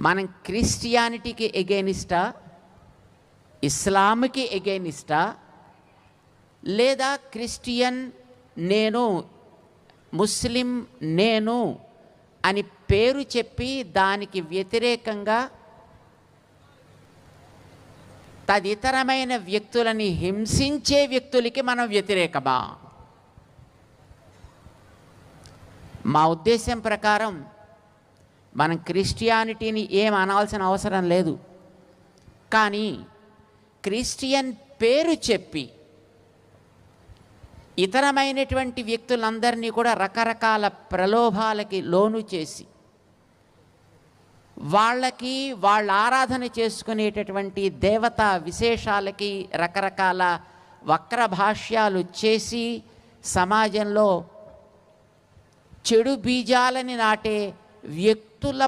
మనం క్రిస్టియానిటీకి ఎగెనిస్టా? ఇస్లాంకి ఎగెనిస్టా? లేదా క్రిస్టియన్ నేను ముస్లిం నేను అని పేరు చెప్పి దానికి వ్యతిరేకంగా తదితరమైన వ్యక్తులని హింసించే వ్యక్తులకి మనం వ్యతిరేకమా? మా ఉద్దేశం ప్రకారం మనం క్రిస్టియానిటీని ఏం అనాల్సిన అవసరం లేదు. కానీ క్రిస్టియన్ పేరు చెప్పి ఇతరమైనటువంటి వ్యక్తులందరినీ కూడా రకరకాల ప్రలోభాలకి లోను చేసి వాళ్ళకి వాళ్ళ ఆరాధన చేసుకునేటటువంటి దేవతా విశేషాలకి రకరకాల వక్ర భాష్యాలు చేసి సమాజంలో చెడు బీజాలని నాటే వ్యక్తుల